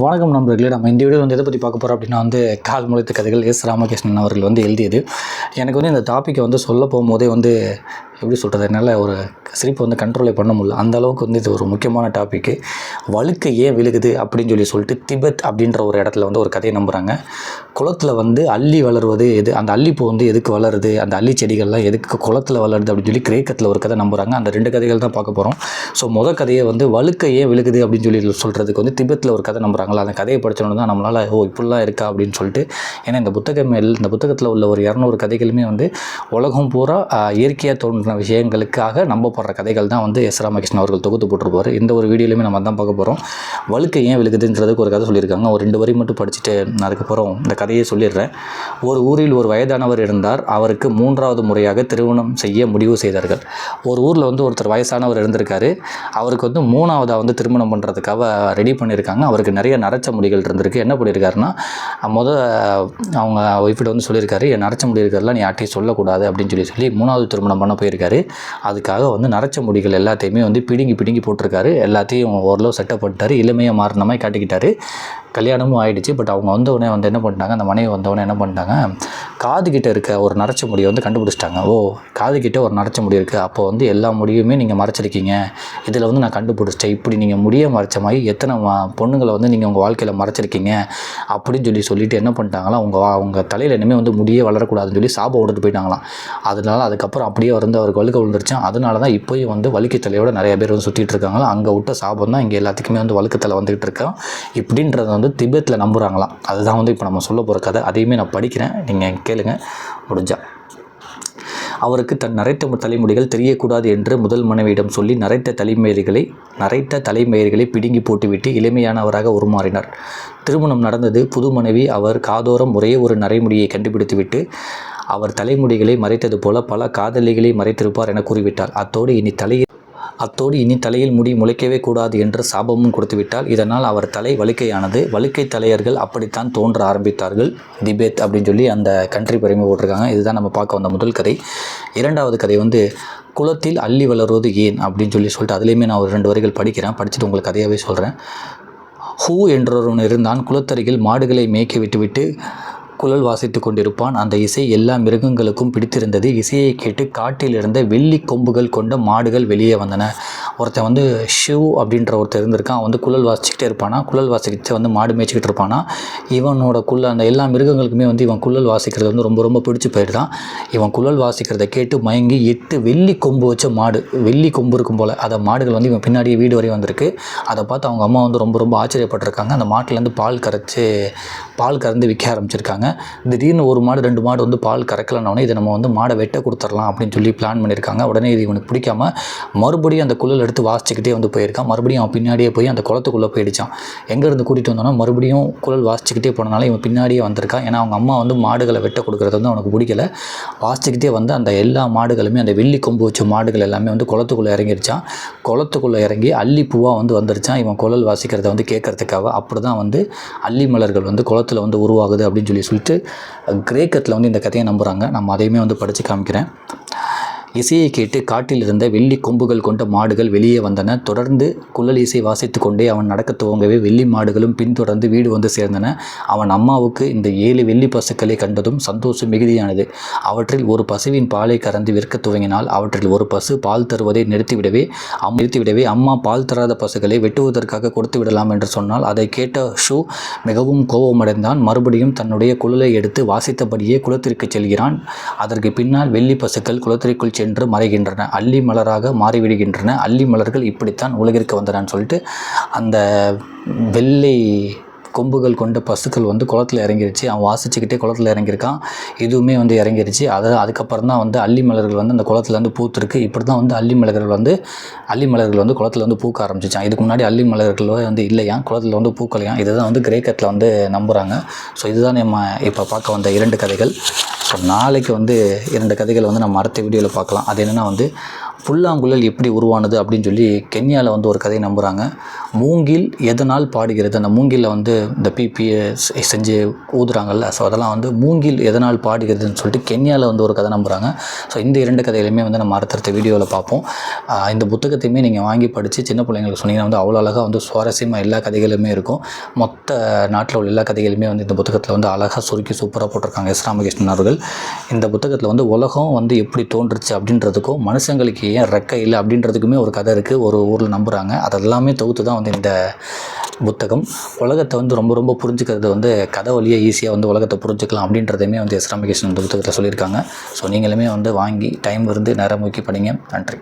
வணக்கம் நண்பர்களே நம்ம இந்த வீடியோ வந்து எதை பற்றி பார்க்க போகிறோம் அப்படின்னா வந்து கால் முளைத்த கதைகள் எஸ். ராமகிருஷ்ணன் அவர்கள் வந்து எழுதியது. எனக்கு வந்து இந்த டாப்பிக்கை வந்து சொல்ல போகும்போதே வந்து எப்படி சொல்கிறது என்னால் ஒரு சிரிப்பு வந்து கண்ட்ரோலே பண்ண முடியல. அந்த அளவுக்கு வந்து இது ஒரு முக்கியமான டாப்பிக்கு வழுக்கு ஏன் விழுகுது அப்படின்னு சொல்லி சொல்லிட்டு திபெத் அப்படின்ற ஒரு இடத்துல வந்து ஒரு கதையை நம்புகிறாங்க குளத்தில் வந்து அள்ளி வளருவது எது அந்த அள்ளிப்பூ வந்து எதுக்கு வளருது அந்த அள்ளி செடிகள்லாம் எதுக்கு குளத்தில் வளருது அப்படின்னு சொல்லி கிரேக்கத்தில் ஒரு கதை நம்புகிறாங்க அந்த ரெண்டு கதைகள் தான் பார்க்க போகிறோம் ஸோ முத கதையை வந்து வழுக்க ஏன் விழுகுது அப்படின்னு சொல்லி சொல்கிறதுக்கு வந்து திபெத்தில் ஒரு கதை நம்புகிறாங்களா அந்த கதையை படித்தோன்னு தான் நம்மளால் ஓ இப்படிலாம் இருக்கா? அப்படின்னு சொல்லிட்டு. ஏன்னா இந்த புத்தகம் இந்த புத்தகத்தில் உள்ள ஒரு இரநூறு கதைகளுமே வந்து உலகம் பூரா இயற்கையாக இயற்கையாக தோன்றின விஷயங்களுக்காக நம்பப்படுற கதைகள் தான் வந்து எஸ் ராமகிருஷ்ணன் அவர்கள் தொகுத்து போட்டிருப்பார். இந்த ஒரு வீடியோலையுமே நம்ம தான் பார்க்க போகிறோம் வழுக்க ஏன் விழுகுதுன்றதுக்கு ஒரு கதை சொல்லியிருக்காங்க. ஒரு ரெண்டு வரி மட்டும் படிச்சுட்டு நான் அதுக்கப்புறம் இந்த கதையை சொல்லிடுறேன். ஒரு ஊரில் ஒரு வயதானவர் இருந்தார். அவருக்கு மூன்றாவது முறையாக திருமணம் செய்ய முடிவு செய்தார்கள். ஒரு ஊரில் வந்து ஒருத்தர் வயசானவர் இருந்திருக்காரு. அவருக்கு வந்து மூணாவதாக வந்து திருமணம் பண்ணுறதுக்காக ரெடி பண்ணியிருக்காங்க. அவருக்கு நிறைய நரைச்ச முடிகள் இருந்திருக்கு. என்ன பண்ணியிருக்காருன்னா மொதல் அவங்க ஒய்ஃபிட்ட வந்து சொல்லியிருக்காரு என் நரைச்ச முடி இருக்கிறதுலாம் நீ யார்ட்டையும் சொல்லக்கூடாது அப்படின்னு சொல்லி சொல்லி மூணாவது திருமணம் பண்ண போயிருக்காரு. அதுக்காக வந்து நரைச்ச முடிகள் எல்லாத்தையுமே வந்து பிடுங்கி பிடுங்கி போட்டிருக்காரு. எல்லாத்தையும் ஓரளவு செட்டப் பண்ணிட்டாரு. இளமையை மாறின மாதிரி காட்டிக்கிட்டாரு. கல்யாணமும் ஆயிடுச்சு பட் அவங்க வந்தவுடனே வந்து என்ன பண்ணிட்டாங்க அந்த மனைவி வந்தவுடனே என்ன பண்ணிட்டாங்க காது கிட்டே இருக்க ஒரு நரைச்ச முடியை வந்து கண்டுபிடிச்சிட்டாங்க. ஓ காது கிட்டே ஒரு நரைச்ச முடி இருக்குது அப்போ வந்து எல்லா முடியுமே நீங்கள் மறைச்சிருக்கீங்க. இதில் வந்து நான் கண்டுபிடிச்சிட்டேன். இப்படி நீங்கள் முடிய மறைச்ச மாதிரி எத்தனை பொண்ணுங்களை வந்து நீங்கள் உங்கள் வாழ்க்கையில் மறைச்சிருக்கீங்க அப்படின்னு சொல்லி சொல்லிட்டு என்ன பண்ணிட்டாங்களா அவங்க அவங்க தலையில் இனிமேல் வந்து முடியே வளரக்கூடாதுன்னு சொல்லி சாபம் விட்டுட்டு போயிட்டாங்களாம். அதனால அதுக்கப்புறம் அப்படியே வந்து அவருக்கு வழுக்க விழுந்துருச்சான் அதனால தான் இப்போயும் வந்து வழுக்கு தலையோட நிறைய பேர் வந்து சுற்றிட்டு இருக்காங்களா அங்கே விட்ட சாபம் தான் இங்கே எல்லாத்துக்குமே வந்து வழுக்கத்தில் வந்துகிட்டு இருக்கோம் இப்படின்றத வந்து திபெத்தில் நம்புகிறாங்களாம் அதுதான் வந்து இப்போ நம்ம சொல்ல போகிற கதை. அதையுமே நான் படிக்கிறேன். நீங்கள் கேளுங்க. முடிஞ்சா. அவருக்கு தன் நரைத்த தலைமுடிகள் தெரியக்கூடாது என்று முதல் மனைவியிடம் சொல்லி நரைத்த தலைமயிர்களை நரைத்த தலைமயிர்களை பிடுங்கி போட்டுவிட்டு இளமையானவராக உருமாறினார். திருமணம் நடந்தது. புது மனைவி அவர் காதோரம் ஒரே ஒரு நரைமுடியை கண்டுபிடித்துவிட்டு அவர் தலைமுடிகளை மறைத்தது போல பல காதலிகளை மறைத்திருப்பார் என கூறிவிட்டார். அத்தோடு இனி தலையை அத்தோடு இனி தலையில் முடி முளைக்கவே கூடாது என்று சாபமும் கொடுத்துவிட்டால் இதனால் அவர் தலை வலிக்கையானது வழுக்கை தலையர்கள் அப்படித்தான் தோன்ற ஆரம்பித்தார்கள். திபேத் அப்படின்னு சொல்லி அந்த கண்ட்ரி பெருமை போட்டிருக்காங்க. இதுதான் நம்ம பார்க்க வந்த முதல் கதை. இரண்டாவது கதை வந்து குளத்தில் அள்ளி வளருவது ஏன்? அப்படின்னு சொல்லி சொல்லிட்டு அதுலேயுமே நான் ஒரு ரெண்டு வரிகள் படிக்கிறேன். படிச்சுட்டு உங்களுக்கு கதையாகவே சொல்கிறேன் ஹூ என்றொருவன் இருந்தான். குளத்தருகில் மாடுகளை மேய்க்க விட்டுவிட்டு குழல் வாசித்து கொண்டிருப்பான். அந்த இசை எல்லா மிருகங்களுக்கும் பிடித்திருந்தது. இசையை கேட்டு காட்டிலிருந்த வெள்ளி கொம்புகள் கொண்ட மாடுகள் வெளியே வந்தன. ஒருத்தன் வந்து ஷிவ் அப்படின்ற ஒருத்தர் இருந்திருக்கான். அவன் வந்து குழல் வாசிச்சுக்கிட்டே இருப்பானா? குழல் வாசிக்கிட்டு வந்து மாடு மேய்ச்சிக்கிட்டு இருப்பானா? இவனோட குள்ள அந்த எல்லா மிருகங்களுக்குமே வந்து இவன் குழல் வாசிக்கிறது வந்து ரொம்ப ரொம்ப பிடிச்சி போயிடுதான். இவன் குழல் வாசிக்கிறத கேட்டு மயங்கி எட்டு வெள்ளி கொம்பு வச்ச மாடு வெள்ளி கொம்பு இருக்கும் போல். அதை மாடுகள் வந்து இவன் பின்னாடியே வீடு வரையும் வந்திருக்கு. அதை பார்த்து அவங்க அம்மா வந்து ரொம்ப ரொம்ப ஆச்சரியப்பட்டிருக்காங்க. அந்த மாட்டிலேருந்து பால் கரைச்சி பால் கறந்து விற்க ஆரம்பிச்சிருக்காங்க. திடீர்னு ஒரு மாடு ரெண்டு மாடு வந்து பால் கறக்கலன்னொடனே இதை நம்ம வந்து மாடை வெட்ட கொடுத்துடலாம் அப்படின்னு சொல்லி பிளான் பண்ணியிருக்காங்க. உடனே இது இவனுக்கு பிடிக்காம மறுபடியும் அந்த குழல் எடுத்து எடுத்து வாசிச்சுக்கிட்டே வந்து போயிருக்கான். மறுபடியும் அவன் பின்னாடியே போய் அந்த குளத்துக்குள்ளே போயிடுச்சான். எங்கேருந்து கூட்டிகிட்டு வந்தோன்னா மறுபடியும் குழல் வாசிச்சுக்கிட்டே போனனால இவன் பின்னாடியே வந்திருக்கான். ஏன்னா அவங்க அம்மா வந்து மாடுகளை வெட்ட கொடுக்குறது வந்து அவனுக்கு பிடிக்கல. வாசிச்சுக்கிட்டே வந்து அந்த எல்லா மாடுகளுமே அந்த வெள்ளி கொம்பு வச்ச மாடுகள் எல்லாமே வந்து குளத்துக்குள்ளே இறங்கிடுச்சான் குளத்துக்குள்ளே இறங்கி அள்ளி பூவாக வந்து வந்துருச்சான். இவன் குழல் வாசிக்கிறத வந்து கேட்கறதுக்காக அப்படி தான் வந்து அல்லி மலர்கள் வந்து குளத்தில் வந்து உருவாகுது அப்படின்னு சொல்லி சொல்லிட்டு கிரேக்கத்தில் வந்து இந்த கதையை நம்புகிறாங்க நம்ம அதையுமே வந்து படித்து காமிக்கிறேன். இசையை கேட்டு காட்டில் இருந்த வெள்ளி கொம்புகள் கொண்ட மாடுகள் வெளியே வந்தன. தொடர்ந்து குழல் இசை வாசித்து கொண்டே அவன் நடக்க துவங்கவே வெள்ளி மாடுகளும் பின்தொடர்ந்து வீடு வந்து சேர்ந்தன. அவன் அம்மாவுக்கு இந்த ஏழு வெள்ளி பசுக்களை கண்டதும் சந்தோஷம் மிகுதியானது. அவற்றில் ஒரு பசுவின் பாலை கறந்து விற்க துவங்கினால் அவற்றில் ஒரு பசு பால் தருவதை நிறுத்திவிடவே அம் நிறுத்திவிடவே அம்மா பால் தராத பசுக்களை வெட்டுவதற்காக கொடுத்து விடலாம் என்று சொன்னால் அதை கேட்ட ஷூ மிகவும் கோபமடைந்தான். மறுபடியும் தன்னுடைய குழலை எடுத்து வாசித்தபடியே குளத்திற்கு செல்கிறான். அதற்கு பின்னால் வெள்ளி பசுக்கள் குளத்திற்குள் சென்று மறைகின்றன. அள்ளி மலராக மாறிவிடுகின்றன. அள்ளி மலர்கள் இப்படித்தான் உலகிற்கு வந்தன சொல்லிட்டு அந்த வெள்ளை கொம்புகள் கொண்ட பசுக்கள் வந்து குளத்தில் இறங்கிருச்சு. அவன் வாசிச்சுக்கிட்டே குளத்தில் இறங்கியிருக்கான். இதுவுமே வந்து இறங்கிருச்சு. அதை அதுக்கப்புறம் தான் வந்து அள்ளி மலர்கள் வந்து அந்த குளத்தில் வந்து பூத்திருக்கு. இப்படி தான் வந்து அள்ளி மலர்கள் வந்து அள்ளி மலர்கள் வந்து குளத்துல வந்து பூக்க ஆரம்பிச்சிச்சான். இதுக்கு முன்னாடி அள்ளி மலர்கள் வந்து இல்லையா குளத்தில் வந்து பூக்கலையாம். இதுதான் வந்து கிரேக்கத்தில் வந்து நம்புகிறாங்க ஸோ இதுதான் நம்ம இப்போ பார்க்க வந்த இரண்டு கதைகள். ஸோ நாளைக்கு வந்து இரண்டு கதைகளை வந்து நம்ம அடுத்த வீடியோவில் பார்க்கலாம். அது என்னென்னா வந்து புல்லாங்குழல் எப்படி உருவானது அப்படின்னு சொல்லி கென்யாவில் வந்து ஒரு கதையை நம்புகிறாங்க மூங்கில் எதனால் பாடுகிறது? அந்த மூங்கிலில் வந்து இந்த பிபிஏ செஞ்சு ஊதுறாங்கல்ல. ஸோ அதெல்லாம் வந்து மூங்கில் எதனால் பாடுகிறதுன்னு சொல்லிட்டு கென்யாவில் வந்து ஒரு கதை நம்புகிறாங்க ஸோ இந்த இரண்டு கதையிலுமே வந்து நம்ம அடுத்தடுத்த வீடியோவில் பார்ப்போம். இந்த புத்தகத்தையுமே நீங்கள் வாங்கி படித்து சின்ன பிள்ளைங்களுக்கு சொன்னீங்கன்னா வந்து அவ்வளோ அழகாக வந்து சுவாரஸ்யமாக எல்லா கதைகளுமே இருக்கும். மொத்த நாட்டில் உள்ள எல்லா கதைகளுமே வந்து இந்த புத்தகத்தில் வந்து அழகாக சுருக்கி சூப்பராக போட்டிருக்காங்க எஸ் ராமகிருஷ்ணன் அவர்கள். இந்த புத்தகத்தில் வந்து உலகம் வந்து எப்படி தோன்றுச்சு அப்படின்றதுக்கும் மனுஷங்களுக்கு ஏன் ரெக்கை இல்லை அப்படின்றதுக்குமே ஒரு கதை இருக்குது ஒரு ஊரில் நம்புகிறாங்க அதெல்லாமே தொகுத்து தான் வந்து இந்த புத்தகம். உலகத்தை வந்து ரொம்ப ரொம்ப புரிஞ்சுக்கிறது வந்து கதை வழியாக ஈஸியாக வந்து உலகத்தை புரிஞ்சுக்கலாம் அப்படின்றதையுமே வந்து எஸ்ராமிகேஷன் இந்த புத்தகத்தில் சொல்லியிருக்காங்க. ஸோ நீங்களுமே வந்து வாங்கி டைம் இருந்து நேரம் நோக்கி படிங்க. நன்றி.